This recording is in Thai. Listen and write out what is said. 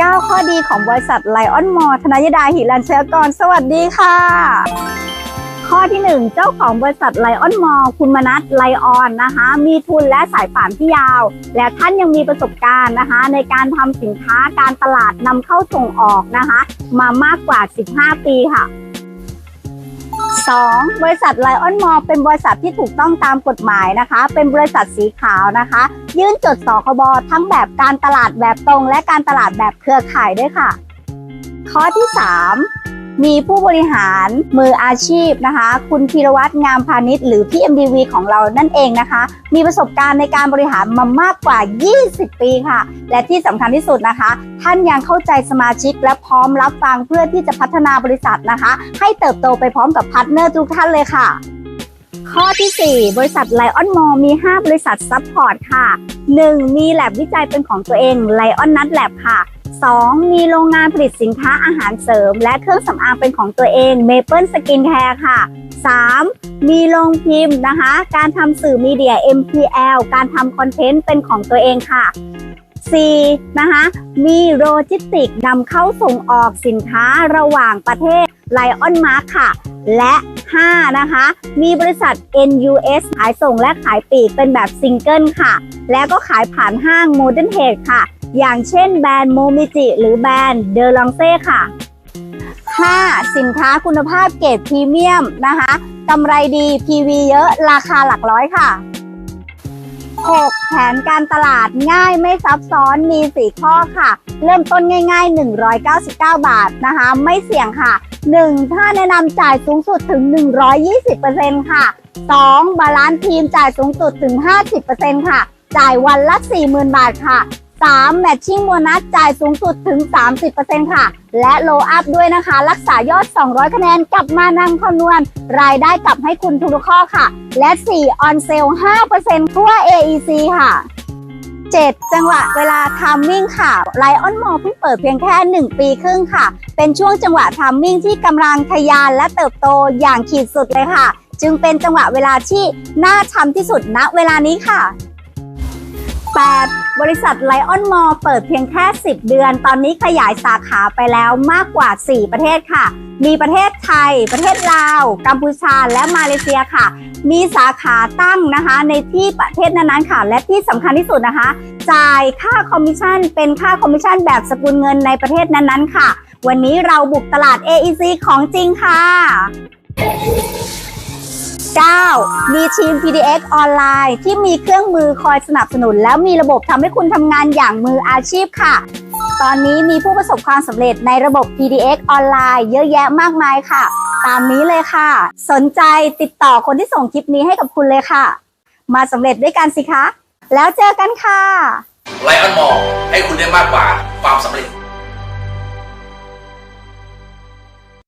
9 ข้อดีของบริษัทไลออนมอธนยดาหิรันเชยกร สวัสดีค่ะ ข้อที่ 1 เจ้าของบริษัทไลออนมอคุณมนัทไลออนนะคะ มีทุนและสายป่านที่ยาว และท่านยังมีประสบการณ์นะคะ ในการทำสินค้าการตลาดนำเข้าส่งออกนะคะ มามากกว่า 15 ปีค่ะ 2. บริษัทไลออนมอเป็นบริษัทที่ถูกต้องตามกฎหมายนะคะ เป็นบริษัทสีขาวนะคะ ยื่นจดสคบทั้งแบบการตลาดแบบตรง และการตลาดแบบเครือข่ายด้วยค่ะ ข้อที่ 3 มีผู้บริหารมืออาชีพนะคะ คุณพีรวัตรงามพาณิชย์หรือพี่ MDV ของเรานั่นเองนะคะ มีประสบการณ์ในการบริหารมามากกว่า 20 ปีค่ะ และที่สำคัญที่สุดนะคะ ท่านยังเข้าใจสมาชิกและพร้อมรับฟังเพื่อที่จะพัฒนาบริษัทนะคะ ให้เติบโตไปพร้อมกับพาร์ทเนอร์ทุกท่านเลยค่ะ ข้อทีสี่ 4 บริษัทไลออนมอมี 5 บริษัทซัพพอร์ตค่ะ 1. มีแลบวิจัยเป็นของตัวเองไลออนนัทแลบค่ะ 2. มีโรงงานผลิตสินค้าอาหารเสริม และเครื่องสำอางเป็นของตัวเอง Maple Skin Care ค่ะ 3. มีโรงพิมพ์นะคะ การทำสื่อมีเดีย MPL การทำคอนเทนต์เป็นของตัวเองค่ะ 4. นะคะ มีโลจิสติกนำเข้าส่งออกสินค้าระหว่างประเทศ ไลออนมาร์ค่ะ และ 5 นะคะ มีบริษัท NUS ขายส่งและขายปลีกเป็นแบบซิงเกิลค่ะ และก็ขายผ่านห้าง Modern h e a d ค่ะ อย่างเช่นแบรนด์โมมิจิหรือแบรนด์เดลองเซ่ค่ะ 5. สินค้าคุณภาพเกรดพรีเมียมนะคะกำไรดี PV เยอะราคาหลักร้อยค่ะ 6. แผนการตลาดง่ายไม่ซับซ้อนมี 4 ข้อค่ะ เริ่มต้นง่าย ๆ 199 บาทนะคะ ไม่เสี่ยงค่ะ 1. ถ้าแนะนำจ่ายสูงสุดถึง 120%ค่ะ 2. บาลานซ์ทีมจ่ายสูงสุดถึง 50%ค่ะ จ่ายวันละ 40,000 บาทค่ะ 3. แมทชิ่งโบนัสจ่ายสูงสุดถึง 30%ค่ะ และโลอัพด้วยนะคะ รักษายอด 200 คะแนนกลับมานั่งคำนวณ รายได้กลับให้คุณทุกข้อค่ะ และ 4. on sale 5%ทั่ว AEC ค่ะ 7. จังหวะเวลาทามมิ่งค่ะไลออนมอลเพิ่งเปิดเพียงแค่ 1 ปีครึ่งค่ะ เป็นช่วงจังหวะทามมิ่งที่กำลังทะยานและเติบโตอย่างขีดสุดเลยค่ะ จึงเป็นจังหวะเวลาที่น่าทำที่สุดณเวลานี้ค่ะ 8. บริษัทไลออนมอเปิดเพียงแค่ 10 เดือน ตอนนี้ขยายสาขาไปแล้วมากกว่า 4 ประเทศค่ะ มีประเทศไทย ประเทศลาว กัมพูชา และมาเลเซียค่ะ มีสาขาตั้งนะคะ ในที่ประเทศนั้นๆค่ะ และที่สำคัญที่สุดนะคะ จ่ายค่าคอมมิชชั่น เป็นค่าคอมมิชชั่นแบบสกุลเงินในประเทศนั้นๆค่ะ วันนี้เราบุกตลาด AEC ของจริงค่ะ 9. มีทีม PDX ออนไลน์ที่มีเครื่องมือคอยสนับสนุน แล้วมีระบบทำให้คุณทำงานอย่างมืออาชีพค่ะ ตอนนี้มีผู้ประสบความสำเร็จในระบบ PDX ออนไลน์เยอะแยะมากมายค่ะ ตามนี้เลยค่ะ สนใจติดต่อคนที่ส่งคลิปนี้ให้กับคุณเลยค่ะ มาสำเร็จด้วยกันสิคะ แล้วเจอกันค่ะไลออนมอลให้คุณได้มากกว่าความสำเร็จ